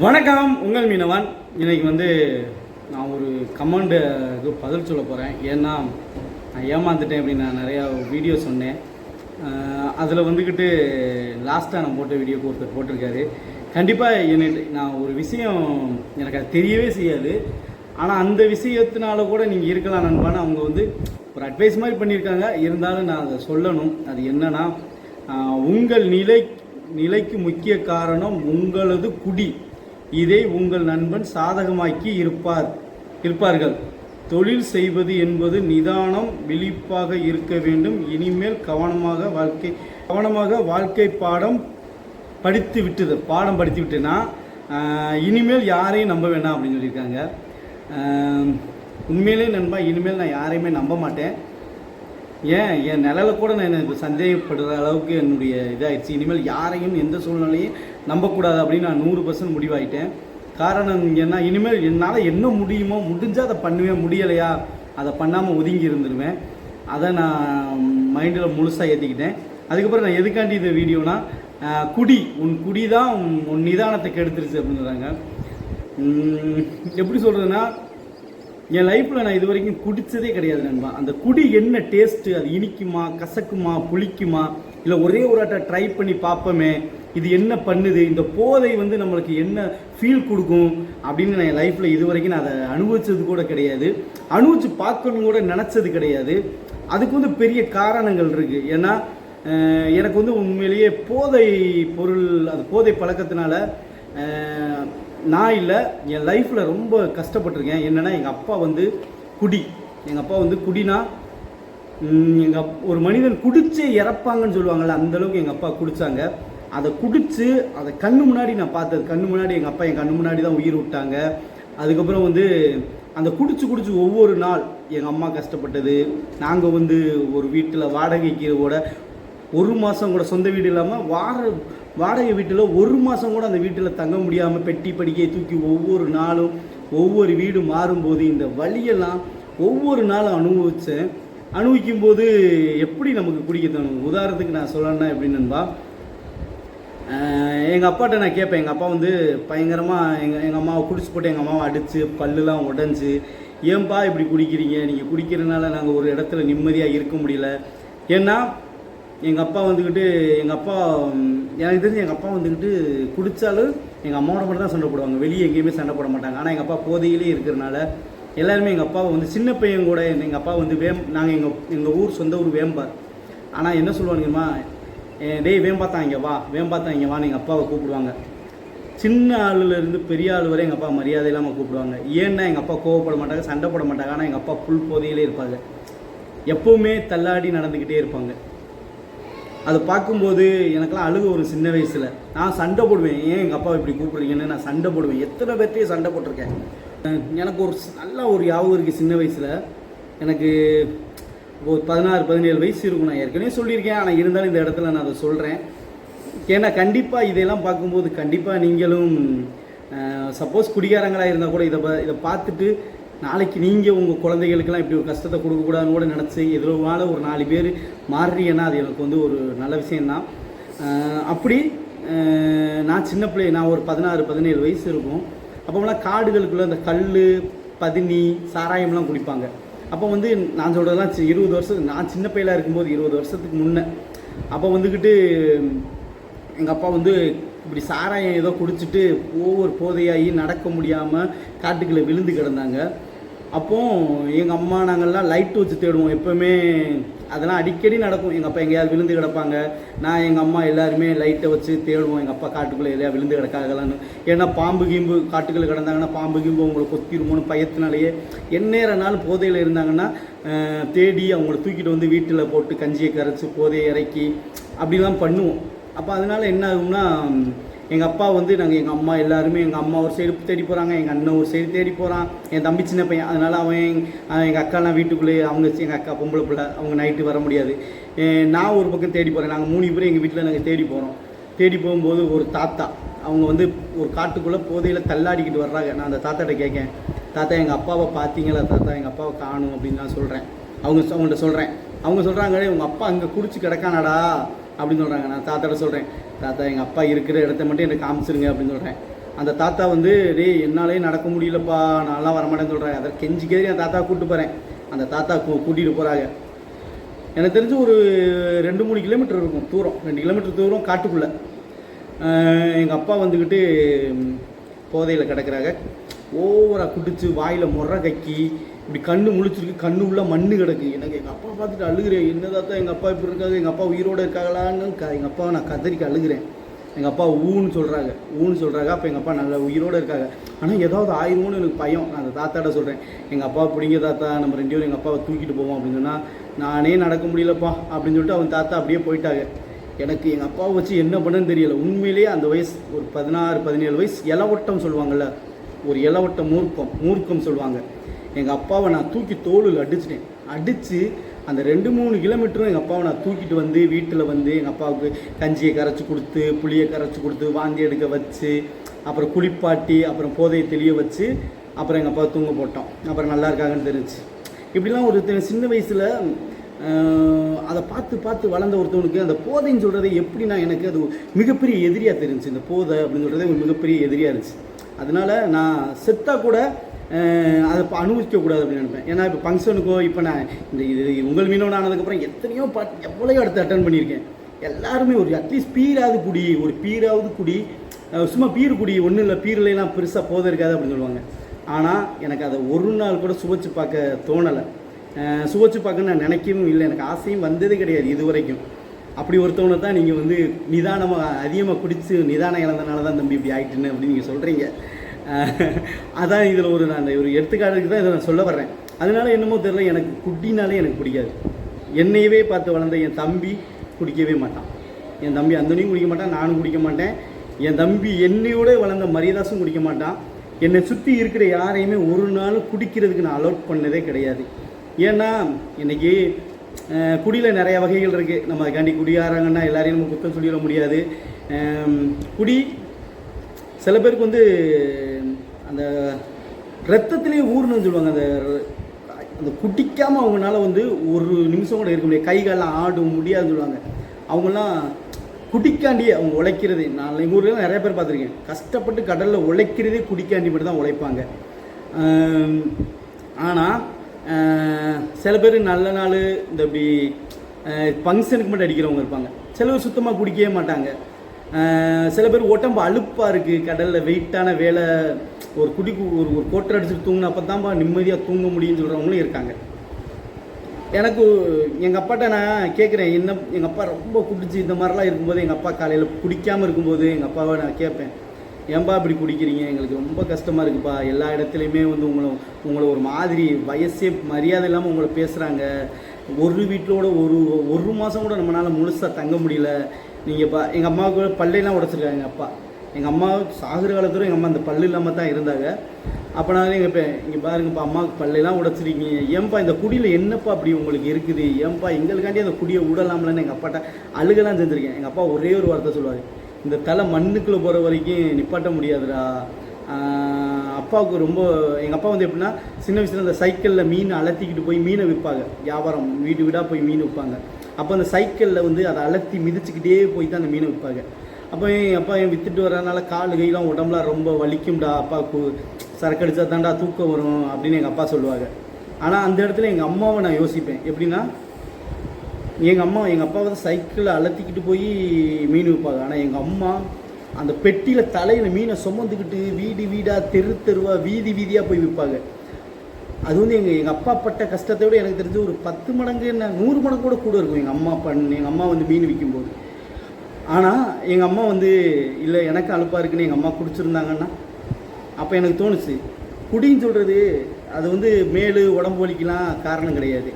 வணக்கம் உங்கள் மீனவன். இன்னைக்கு வந்து நான் ஒரு கமெண்டுக்கு பதில் சொல்ல போகிறேன் ஏன்னா நான் ஏமாந்துட்டேன் அப்படின்னு நான் நிறையா வீடியோ சொன்னேன். அதில் வந்துக்கிட்டு லாஸ்ட்டாக நான் போட்ட வீடியோக்கு ஒருத்தர் போட்டிருக்காரு. கண்டிப்பாக என்னை நான் ஒரு விஷயம் எனக்கு அது தெரியவே செய்யாது. ஆனால் அந்த விஷயத்தினால கூட நீங்கள் இருக்கலாம் நண்பான்னு அவங்க வந்து ஒரு அட்வைஸ் மாதிரி பண்ணியிருக்காங்க. இருந்தாலும் நான் அதை சொல்லணும். அது என்னென்னா உங்கள் நிலை நிலைக்கு முக்கிய காரணம் உங்களது குடி. இதை உங்கள் நண்பன் சாதகமாக்கி இருப்பார் இருப்பார்கள். தொழில் செய்வது என்பது நிதானம் விழிப்பாக இருக்க வேண்டும். இனிமேல் கவனமாக வாழ்க்கை கவனமாக வாழ்க்கை பாடம் படித்து விட்டது பாடம் படித்து விட்டேன்னா இனிமேல் யாரையும் நம்ப வேண்டாம் அப்படின்னு சொல்லியிருக்காங்க. உண்மையிலே நண்பா இனிமேல் நான் யாரையுமே நம்ப மாட்டேன். ஏன்? என் நிழலை கூட நான் எனக்கு சந்தேகப்படுற அளவுக்கு என்னுடைய இதாகிடுச்சு இனிமேல் யாரையும் எந்த சூழ்நிலையும் நம்பக்கூடாது அப்படின்னு நான் நூறு பர்சன்ட் முடிவாயிட்டேன். காரணம் என்ன இனிமேல் என்னால் என்ன முடியுமோ முடிஞ்சால் அதை பண்ணுவேன் முடியலையா அதை பண்ணாமல் ஒதுங்கி இருந்துருவேன். அதை நான் மைண்டில் முழுசாக ஏற்றிக்கிட்டேன் அதுக்கப்புறம் நான் எதுக்காண்டி இந்த வீடியோனா குடி உன் குடி தான் உன் நிதானத்தை கெடுத்துருச்சு அப்படின்றாங்க. எப்படி சொல்கிறதுன்னா என் லைஃப்பில் நான் இது வரைக்கும் குடித்ததே கிடையாது நண்பா. அந்த குடி என்ன டேஸ்ட்டு அது இனிக்குமா கசக்குமா புளிக்குமா இல்லை ஒரே ஒரு ஆட்டை ட்ரை பண்ணி பார்ப்போமே இது என்ன பண்ணுது? இந்த போதை வந்து நம்மளுக்கு என்ன ஃபீல் கொடுக்கும்? அப்படின்னு நான் என் லைஃப்பில் இது வரைக்கும் நான் அதை அனுபவித்தது கூட கிடையாது. அனுபவிச்சு பார்க்கணும் கூட நினச்சது கிடையாது. அதுக்கு வந்து பெரிய காரணங்கள் இருக்குது ஏன்னா எனக்கு வந்து உண்மையிலேயே போதை பொருள் அது போதை பழக்கத்தினால நான் இல்லை என் லைஃப்பில் ரொம்ப கஷ்டப்பட்டிருக்கேன். என்னென்னா எங்கள் அப்பா வந்து குடி. எங்கள் அப்பா வந்து குடினா எங்கள் ஒரு மனிதன் குடிச்சே இறப்பாங்கன்னு சொல்லுவாங்கள்ல அந்தளவுக்கு எங்கள் அப்பா குடித்தாங்க அதை குடிச்சு அதை கண்ணு முன்னாடி நான் பார்த்தது. கண்ணு முன்னாடி எங்கள் அப்பா என் கண்ணு முன்னாடி தான் உயிர் விட்டாங்க. அதுக்கப்புறம் வந்து அந்த குடிச்சு குடிச்சு ஒவ்வொரு நாள் எங்கள் அம்மா கஷ்டப்பட்டது. நாங்கள் வந்து ஒரு வீட்டில் வாடகைக்கு கூட ஒரு மாதம் கூட சொந்த வீடு இல்லாமல் வார வாடகை வீட்டில் ஒரு மாதம் கூட அந்த வீட்டில் தங்க முடியாமல் பெட்டி படிக்கையை தூக்கி ஒவ்வொரு நாளும் ஒவ்வொரு வீடு மாறும்போது இந்த வழியெல்லாம் ஒவ்வொரு நாளும் அனுபவித்தேன் அனுபவிக்கும் போது எப்படி நமக்கு குடிக்க தோணும்? உதாரணத்துக்கு நான் சொல்லணும்னா எப்படின்னுபா எங்கள் அப்பாட்ட நான் கேட்பேன். எங்கள் அப்பா வந்து பயங்கரமாக எங்கள் எங்கள் அம்மாவை குடிச்சு போட்டு எங்கள் அம்மாவை அடித்து பல்லுலாம் உடஞ்சி ஏன்பா இப்படி குடிக்கிறீங்க? நீங்கள் குடிக்கிறதுனால நாங்கள் ஒரு இடத்துல நிம்மதியாக இருக்க முடியல. ஏன்னா எங்கள் அப்பா வந்துக்கிட்டு எங்கள் அப்பா எனக்கு தெரிஞ்சு எங்கள் அப்பா வந்துக்கிட்டு குடித்தாலும் எங்கள் அம்மாவோட மட்டும் தான் சண்டை போடுவாங்க. வெளியே எங்கேயுமே சண்டை போட மாட்டாங்க. ஆனால் எங்கள் அப்பா போதையிலே இருக்கிறனால எல்லாருமே எங்கள் அப்பாவை வந்து சின்ன பையன் கூட எங்கள் அப்பா வந்து வேம் நாங்கள் எங்கள் எங்கள் ஊர் சொந்த ஊர் வேம்பார். ஆனால் என்ன சொல்லுவாங்கம்மா டேய் வேம்பாத்தா இங்கே வா வேம்பாத்தா இங்கே வான்னு எங்கள் அப்பாவை கூப்பிடுவாங்க. சின்ன ஆளுலேருந்து பெரிய ஆள் வரை எங்கள் அப்பா மரியாதை இல்லாமல் கூப்பிடுவாங்க. ஏன்னா எங்கள் அப்பா கோவப்பட மாட்டாங்க சண்டை போட மாட்டாங்க. ஆனால் எங்கள் அப்பா புல் போதையிலே இருப்பாங்க. எப்போவுமே தள்ளாடி நடந்துக்கிட்டே இருப்பாங்க. அதை பார்க்கும்போது எனக்கெல்லாம் அழுக ஒரு சின்ன வயசில். நான் சண்டை போடுவேன். ஏன் எங்கள் அப்பா இப்படி கூப்பிடுறீங்கன்னு நான் சண்டை போடுவேன். எத்தனை பேர்த்தையும் சண்டை போட்டிருக்கேன். எனக்கு ஒரு நல்ல ஒரு யாபகம் இருக்குது சின்ன வயசில். எனக்கு ஒரு பதினாறு பதினேழு வயசு இருக்கும் நான் ஏற்கனவே சொல்லியிருக்கேன். ஆனால் இருந்தாலும் இந்த இடத்துல நான் அதை சொல்கிறேன் ஏன்னா கண்டிப்பாக இதையெல்லாம் பார்க்கும்போது கண்டிப்பாக நீங்களும் சப்போஸ் குடிகாரங்களாக இருந்தால் கூட இதை ப- இதை பார்த்துட்டு நாளைக்கு நீங்கள் உங்கள் குழந்தைகளுக்கெல்லாம் இப்படி ஒரு கஷ்டத்தை கொடுக்கக்கூடாதுன்னு கூட நினச்சி எதுனால ஒரு நாலு பேர் மாறுறீங்கன்னா அது எனக்கு வந்து ஒரு நல்ல விஷயந்தான் அப்படி நான் சின்ன பிள்ளை நான் ஒரு பதினாறு பதினேழு வயசு இருக்கும். அப்போலாம் காடுகளுக்குள்ளே இந்த கல் பதினி சாராயம்லாம் குடிப்பாங்க. அப்போ வந்து நான் சொல்கிறதெல்லாம் சி- இருபது வருஷம் நான் சின்ன பையலாக இருக்கும்போது இருபது வருஷத்துக்கு முன்னே அப்போ வந்துக்கிட்டு எங்கள் அப்பா வந்து இப்படி சாராயம் ஏதோ குடிச்சிட்டு ஒவ்வொரு போதையாகி நடக்க முடியாமல் காட்டுக்குள்ளே விழுந்து கிடந்தாங்க. அப்போது எங்கள் அம்மா நாங்கள்லாம் லைட் வச்சு தேடுவோம். எப்போவுமே அதெல்லாம் அடிக்கடி நடக்கும். எங்கள் அப்பா எங்கேயாவது விழுந்து கிடப்பாங்க. நான் எங்கள் அம்மா எல்லாருமே லைட்டை வச்சு தேடுவோம். எங்கள் அப்பா காட்டுக்குள்ளே எதையா விழுந்து கிடக்காகலான்னு ஏன்னா பாம்பு கீம்பு காட்டுக்குள்ளே கிடந்தாங்கன்னா பாம்பு கீம்பு அவங்களை கொத்திருமோன்னு பயத்தினாலேயே எந்நேரம்னாலும் போதையில் இருந்தாங்கன்னா தேடி அவங்கள தூக்கிட்டு வந்து வீட்டில் போட்டு கஞ்சியை கரைச்சி போதையை இறக்கி அப்படிலாம் பண்ணுவோம். அப்போ அதனால என்ன ஆகும்னா எங்கள் அப்பா வந்து நாங்கள் எங்கள் அம்மா எல்லாருமே எங்கள் அம்மா ஒரு சைடு தேடி போகிறாங்க எங்கள் அண்ணன் ஒரு சைடு தேடி போகிறான் என் தம்பி சின்ன பையன். அதனால் அவன் எங்கள் அக்காலாம் வீட்டுக்குள்ளே அவங்க எங்கள் அக்கா பொம்பளை பிள்ளை அவங்க நைட்டு வர முடியாது. நான் ஒரு பக்கம் தேடி போகிறேன் நாங்கள் மூணு பேரும் எங்கள் வீட்டில் நாங்கள் தேடி போகிறோம் தேடி போகும்போது ஒரு தாத்தா அவங்க வந்து ஒரு காட்டுக்குள்ளே போதையில் தள்ளாடிக்கிட்டு வர்றாங்க. நான் அந்த தாத்தாட்ட கேட்கேன் தாத்தா எங்கள் அப்பாவை பார்த்தீங்களா தாத்தா எங்கள் அப்பாவை காணும் அப்படின்னு நான் சொல்கிறேன் அவங்க அவங்கள்ட்ட சொல்கிறேன் அவங்க சொல்கிறாங்க உங்கள் அப்பா அங்கே குடிச்சு கிடக்கானாடா. அப்படின்னு சொல்கிறாங்க நான் தாத்தாட்ட சொல்கிறேன் தாத்தா எங்கள் அப்பா இருக்கிற இடத்த மட்டும் எனக்கு காமிச்சிருங்க அப்படின்னு சொல்கிறேன் அந்த தாத்தா வந்து டேய் என்னாலே நடக்க முடியலப்பா நான்லாம் வரமாட்டேன்னு சொல்கிறேன் அதை கெஞ்சி என் தாத்தா கூப்பிட்டு போகிறேன் அந்த தாத்தா கூ கூட்டிகிட்டு போகிறாங்க எனக்கு தெரிஞ்சு ஒரு ரெண்டு மூணு கிலோமீட்டர் இருக்கும் தூரம். ரெண்டு கிலோமீட்டர் தூரம் காட்டுக்குள்ளே. எங்கள் அப்பா வந்துக்கிட்டு போதையில் கிடக்குறாங்க. ஓவராக குடித்து வாயில் முறை கக்கி இப்படி கண்ணு முழிச்சிருக்கு கண்ணு உள்ள மண்ணு கிடக்கு. எனக்கு எங்கள் அப்பா பார்த்துட்டு அழுகிறேன் என்னதாத்தான் எங்கள் அப்பா இப்படி இருக்காங்க? எங்கள் அப்பா உயிரோடு இருக்காங்களான்னு க எங்கள் அப்பாவை நான் கதறிக்கு அழுகிறேன். எங்கள் அப்பா ஊன்னு சொல்கிறாங்க ஊன்னு சொல்கிறாங்க அப்போ எங்கள் அப்பா நல்ல உயிரோடு இருக்காங்க. ஆனால் ஏதாவது ஆயிருமோன்னு எனக்கு பயம். நான் அந்த தாத்தாட்ட சொல்கிறேன் எங்கள் அப்பா பிடிங்க தாத்தா நம்ம ரெண்டு பேரும் எங்கள் அப்பாவை தூக்கிட்டு போவோம் அப்படின்னு சொன்னால் நானே நடக்க முடியலப்பா அப்படின்னு சொல்லிட்டு அவன் தாத்தா அப்படியே போயிட்டாங்க. எனக்கு எங்கள் அப்பாவை வச்சு என்ன பண்ணுன்னு தெரியல. உண்மையிலேயே அந்த வயசு ஒரு பதினாறு பதினேழு வயசு இலவட்டம் சொல்லுவாங்கள்ல ஒரு இலவட்ட மூர்க்கம் மூர்க்கம் சொல்லுவாங்க. எங்கள் அப்பாவை நான் தூக்கி தோளில் அடிச்சிட்டேன். அடித்து அந்த ரெண்டு மூணு கிலோமீட்டரும் எங்கள் அப்பாவை நான் தூக்கிட்டு வந்து வீட்டில் வந்து எங்கள் அப்பாவுக்கு கஞ்சியை கரைச்சி கொடுத்து புளியை கரைச்சி கொடுத்து வாந்தி எடுக்க வச்சு அப்புறம் குளிப்பாட்டி அப்புறம் போதையை தெளிய வச்சு அப்புறம் எங்கள் அப்பா தூங்க போட்டோம். அப்புறம் நல்லா இருக்காங்கன்னு தெரிஞ்சு. இப்படிலாம் ஒரு சின்ன வயசில் அதை பார்த்து பார்த்து வளர்ந்த ஒருத்தவனுக்கு அந்த போதைன்னு சொல்கிறதை எப்படின்னா எனக்கு அது மிகப்பெரிய எதிரியாக தெரிஞ்சுச்சு இந்த போதை அப்படின்னு சொல்கிறதே ஒரு மிகப்பெரிய எதிரியாக இருந்துச்சு. அதனால நான் செத்தா கூட அதை இப்போ அனுபவிக்கக்கூடாது அப்படின்னு நினைப்பேன். ஏன்னா இப்போ ஃபங்க்ஷனுக்கோ இப்போ நான் இந்த இது உங்கள் மீனவன் ஆனதுக்கப்புறம் எத்தனையோ பாட் எவ்வளோ இடத்த அட்டன் பண்ணியிருக்கேன். எல்லாருமே ஒரு அட்லீஸ்ட் பீராவது குடி ஒரு பீராவது குடி சும்மா பீர் குடி ஒன்றும் இல்லை பீர்லாம் பெருசாக போத இருக்காது அப்படின்னு சொல்லுவாங்க. ஆனால் எனக்கு அதை ஒரு நாள் கூட சுவைச்சு பார்க்க தோணலை. சுவைச்சு பார்க்க நான் நினைக்கவும் இல்லை. எனக்கு ஆசையும் வந்ததே கிடையாது இது வரைக்கும் அப்படி ஒருத்தவனை தான் நீங்கள் வந்து நிதானமாக அதிகமாக குடித்து நிதானம் இழந்தனால தான் தம்பி இப்படி ஆகிட்டுன்னு அப்படின்னு நீங்கள் சொல்கிறீங்க அதான் இதில் ஒரு நான் ஒரு எடுத்துக்காட்டுக்கு தான் இதை நான் சொல்ல வர்றேன். அதனால என்னமோ தெரியல எனக்கு குட்டினாலே எனக்கு பிடிக்காது. என்னையவே பார்த்து வளர்ந்த என் தம்பி குடிக்கவே மாட்டான். என் தம்பி அந்தனையும் குடிக்க மாட்டான் நானும் குடிக்க மாட்டேன். என் தம்பி என்னையோட வளர்ந்த மரியதாசும் குடிக்க மாட்டான். என்னை சுற்றி இருக்கிற யாரையுமே ஒரு நாள் குடிக்கிறதுக்கு நான் அலோட் பண்ணதே கிடையாது. ஏன்னா இன்னைக்கு குடியில் நிறைய வகைகள் இருக்குது நம்ம அதுக்காண்டி குடியாராங்கன்னா எல்லாரையும் நம்ம குத்தம் சொல்லிட முடியாது. குடி சில பேருக்கு வந்து அந்த ரத்தத்திலேயே ஊறணும்னு சொல்லுவாங்க. அந்த அந்த குடிக்காமல் அவங்களால வந்து ஒரு நிமிஷம் கூட இருக்க முடியாது. கை காலெல்லாம் ஆடும் முடியாதுன்னு சொல்லுவாங்க. அவங்கெல்லாம் குடிக்காண்டியே அவங்க உழைக்கிறது. நான் எங்கள் ஊரில் நிறைய பேர் பார்த்துருக்கேன். கஷ்டப்பட்டு கடலில் உழைக்கிறதே குடிக்காண்டி மட்டும் தான் உழைப்பாங்க. ஆனால் சில பேர் நல்ல நாள் இந்த இப்படி ஃபங்க்ஷனுக்கு மட்டும் அடிக்கிறவங்க இருப்பாங்க. சில பேர் சுத்தமாக குடிக்கவே மாட்டாங்க. சில பேர் உடம்பு அலுப்பாக இருக்குது கடலில் வெயிட்டான வேலை ஒரு குடி ஒரு ஒரு கோட்டர் அடிச்சுட்டு தூங்கினப்ப தான்ப்பா நிம்மதியாக தூங்க முடியும்னு சொல்கிறவங்களும் இருக்காங்க. எனக்கு எங்கள் அப்பாட்ட நான் கேட்குறேன் என்ன எங்கள் அப்பா ரொம்ப குடிச்சு இந்த மாதிரிலாம் இருக்கும்போது எங்கள் அப்பா காலையில் குடிக்காமல் இருக்கும்போது எங்கள் அப்பாவை நான் கேட்பேன் ஏன்பா இப்படி குடிக்கிறீங்க? எங்களுக்கு ரொம்ப கஷ்டமாக இருக்குப்பா. எல்லா இடத்துலையுமே வந்து உங்களை உங்களை ஒரு மாதிரி வயசே மரியாதை இல்லாமல் உங்களை பேசுகிறாங்க ஒரு வீட்டோட ஒரு ஒரு மாதம் கூட நம்மளால் முழுசாக தங்க முடியல. நீங்கள் எங்கள் அம்மாவுக்கு பல்லையெல்லாம் உடச்சிருக்காங்க எங்கள் அப்பா. எங்கள் அம்மா சாகுற காலத்துல எங்கள் அம்மா அந்த பல்லு இல்லாமல் தான் இருந்தாங்க. அப்போ நான் எங்கள் இப்போ இங்கே பாருங்கப்பா அம்மாவுக்கு பல்லெல்லாம் உடச்சிருக்கீங்க. ஏன்பா இந்த குடியில் என்னப்பா அப்படி உங்களுக்கு இருக்குது? ஏன்பா எங்களுக்காண்டி அந்த குடியை விடலாம்லன்னு எங்கள் அப்பாட்ட அழுகலாம் செஞ்சுருக்கேன். எங்கள் அப்பா ஒரே ஒரு வார்த்தை சொல்லுவார். இந்த தலை மண்ணுக்குள்ளே போகிற வரைக்கும் நிப்பாட்ட முடியாதுடா. அப்பாவுக்கு ரொம்ப எங்கள் அப்பா வந்து எப்படின்னா சின்ன வயசில் அந்த சைக்கிளில் மீன் அலத்திக்கிட்டு போய் மீனை விற்பாங்க. வியாபாரம் வீடு வீடாக போய் மீன் விற்பாங்க. அப்போ அந்த சைக்கிளில் வந்து அதை அலத்தி மிதிச்சுக்கிட்டே போய் தான் அந்த மீனை விற்பாங்க. அப்போ என் அப்பா என் வித்துட்டு வரதுனால கால் கையெல்லாம் உடம்புலாம் ரொம்ப வலிக்கும்டா அப்பா சரக்கு சரக்கடிச்சா தான்டா தூக்கம் வரும் அப்படின்னு எங்கள் அப்பா சொல்லுவாங்க. ஆனால் அந்த இடத்துல எங்கள் அம்மாவை நான் யோசிப்பேன். எப்படின்னா எங்கள் அம்மா எங்கள் அப்பா வந்து சைக்கிளில் அலத்திக்கிட்டு போய் மீன் விற்பாங்க. ஆனால் எங்கள் அம்மா அந்த பெட்டியில் தலையில் மீனை சுமந்துக்கிட்டு வீடு வீடாக தெரு தெருவாக வீதி வீதியாக போய் விற்பாங்க. அது வந்து எங்கள் எங்கள் அப்பா பட்ட கஷ்டத்தை விட எனக்கு தெரிஞ்சு ஒரு பத்து மடங்கு என்ன நூறு மடங்கு கூட கூட இருக்கும். எங்கள் அம்மா பண்ணு எங்கள் அம்மா வந்து மீன் விற்கும்போது ஆனால் எங்கள் அம்மா வந்து இல்லை எனக்கு அலுப்பாக இருக்குன்னு எங்கள் அம்மா குடிச்சிருந்தாங்கன்னா? அப்போ எனக்கு தோணுச்சு. குடின்னு சொல்கிறது அது வந்து மேலு உடம்பு வலிக்கலாம் காரணம் கிடையாது.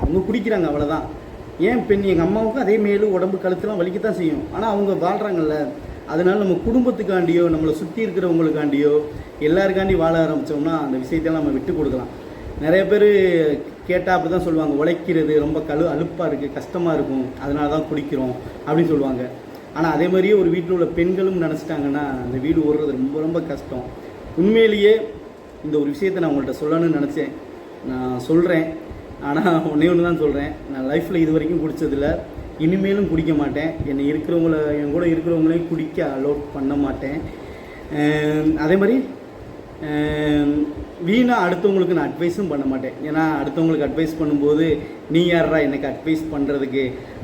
அவங்க குடிக்கிறாங்க அவ்வளோதான் ஏன் பெண் எங்கள் அம்மாவுக்கும் அதே மேலு உடம்பு கழுத்துலாம் வலிக்கத்தான் செய்யும். ஆனால் அவங்க வாழ்கிறாங்கல்ல அதனால நம்ம குடும்பத்துக்காண்டியோ நம்மளை சுற்றி இருக்கிறவங்களுக்காண்டியோ எல்லாருக்காண்டி வாழ ஆரம்பித்தோம்னா அந்த விஷயத்தெல்லாம் நம்ம விட்டு கொடுக்கலாம். நிறைய பேர் கேட்டால் அப்படி தான் சொல்லுவாங்க உழைக்கிறது ரொம்ப கழு அலுப்பாக இருக்குது கஷ்டமாக இருக்கும் அதனால தான் குடிக்கிறோம் அப்படின்னு சொல்லுவாங்க. ஆனால் அதே மாதிரியே ஒரு வீட்டில் உள்ள பெண்களும் நினச்சிட்டாங்கன்னா அந்த வீடு ஓடுறது ரொம்ப ரொம்ப கஷ்டம். உண்மையிலேயே இந்த ஒரு விஷயத்தை நான் உங்கள்கிட்ட சொல்லணும்னு நினச்சேன். நான் சொல்கிறேன் ஆனால் ஒன்றே ஒன்று தான் சொல்கிறேன் நான் லைஃப்பில் இது வரைக்கும் குடித்ததில்ல இனிமேலும் குடிக்க மாட்டேன். என்னை இருக்கிறவங்கள என் கூட இருக்கிறவங்களையும் குடிக்க அலோட் பண்ண மாட்டேன். அதே மாதிரி வீணாக அடுத்தவங்களுக்கு நான் அட்வைஸும் பண்ண மாட்டேன். ஏன்னா அடுத்தவங்களுக்கு அட்வைஸ் பண்ணும்போது நீ யாரா எனக்கு அட்வைஸ் பண்ணுறதுக்கு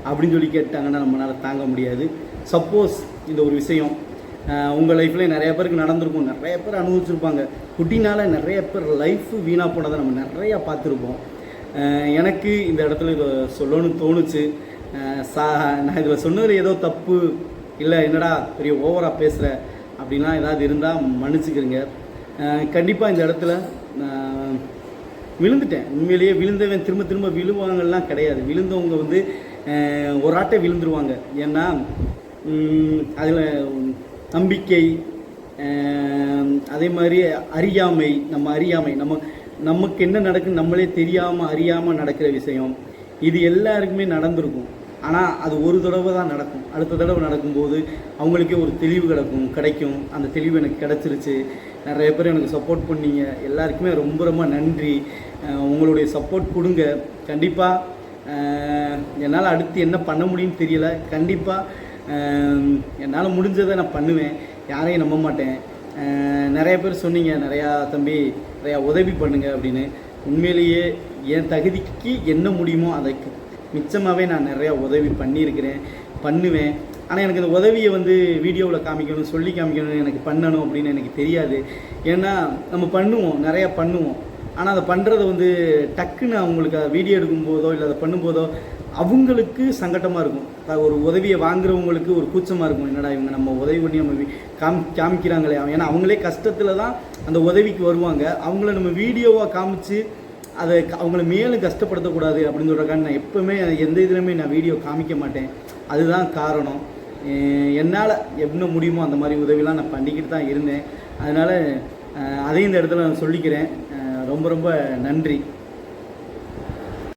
அப்படின்னு சொல்லி கேட்டாங்கன்னா நம்மளால் தாங்க முடியாது. சப்போஸ் இந்த ஒரு விஷயம் உங்கள் லைஃப்பில் நிறைய பேருக்கு நடந்திருக்கும். நிறைய பேர் அனுபவிச்சிருப்பாங்க. குட்டினால் நிறைய பேர் லைஃப் வீணாக போனதை நம்ம நிறையா பார்த்துருப்போம். எனக்கு இந்த இடத்துல இதை சொல்லணும்னு தோணுச்சு. சா நான் இதில் சொன்னதில் ஏதோ தப்பு இல்லை என்னடா பெரிய ஓவராக பேசுகிற அப்படின்லாம் ஏதாவது இருந்தால் மன்னிச்சுக்கிறங்க. கண்டிப்பாக இந்த இடத்துல நான் விழுந்துட்டேன். உண்மையிலேயே விழுந்தவன் திரும்ப திரும்ப விழுவாங்கலாம் கிடையாது. விழுந்தவங்க வந்து ஒரு ஆட்டை விழுந்துருவாங்க. ஏன்னா அதில் நம்பிக்கை அதே மாதிரி அறியாமை நம்ம அறியாமை நம்ம நமக்கு என்ன நடக்குன்னு நம்மளே தெரியாமல் அறியாமல் நடக்கிற விஷயம். இது எல்லாருக்குமே நடந்திருக்கும். ஆனால் அது ஒரு தடவை தான் நடக்கும். அடுத்த தடவை நடக்கும்போது அவங்களுக்கே ஒரு தெளிவு கிடக்கும் கிடைக்கும். அந்த தெளிவு எனக்கு கிடச்சிருச்சு. நிறைய பேர் எனக்கு சப்போர்ட் பண்ணீங்க. எல்லாருக்குமே ரொம்ப ரொம்ப நன்றி. உங்களுடைய சப்போர்ட் கொடுங்க. கண்டிப்பாக என்னால் அடுத்து என்ன பண்ண முடியும்னு தெரியல. கண்டிப்பாக என்னால் முடிஞ்சதை நான் பண்ணுவேன். யாரையும் நம்ப மாட்டேன். நிறைய பேர் சொன்னீங்க நிறையா தம்பி நிறையா உதவி பண்ணுங்க அப்படின்னு. உண்மையிலேயே என் தகுதிக்கு என்ன முடியுமோ அதுக்கு மிச்சமாகவே நான் நிறையா உதவி பண்ணியிருக்கிறேன் பண்ணுவேன். ஆனால் எனக்கு இந்த உதவியை வந்து வீடியோவில் காமிக்கணும் சொல்லி காமிக்கணும் எனக்கு பண்ணணும் அப்படின்னு எனக்கு தெரியாது. ஏன்னா நம்ம பண்ணுவோம் நிறையா பண்ணுவோம். ஆனால் அதை பண்ணுறத வந்து டக்குன்னு அவங்களுக்கு அதை வீடியோ எடுக்கும்போதோ இல்லை அதை பண்ணும்போதோ அவங்களுக்கு சங்கட்டமாக இருக்கும். ஒரு உதவியை வாங்குறவங்களுக்கு ஒரு கூச்சமாக இருக்கும். என்னடா இவங்க நம்ம உதவி பண்ணி நம்ம காம் காமிக்கிறாங்களே. ஏன்னா அவங்களே கஷ்டத்தில் தான் அந்த உதவிக்கு வருவாங்க. அவங்கள நம்ம வீடியோவாக காமிச்சு அதை க- அவங்கள மேலும் கஷ்டப்படுத்தக்கூடாது அப்படின்னு சொல்கிறக்கான நான் எப்போவுமே எந்த இதுலையுமே நான் வீடியோ காமிக்க மாட்டேன். அதுதான் காரணம். என்னால் என்ன முடியுமோ அந்த மாதிரி உதவிலாம் நான் பண்ணிக்கிட்டு தான் இருந்தேன். அதனால் அதையும் இந்த இடத்துல நான் சொல்லிக்கிறேன். ரொம்ப ரொம்ப நன்றி.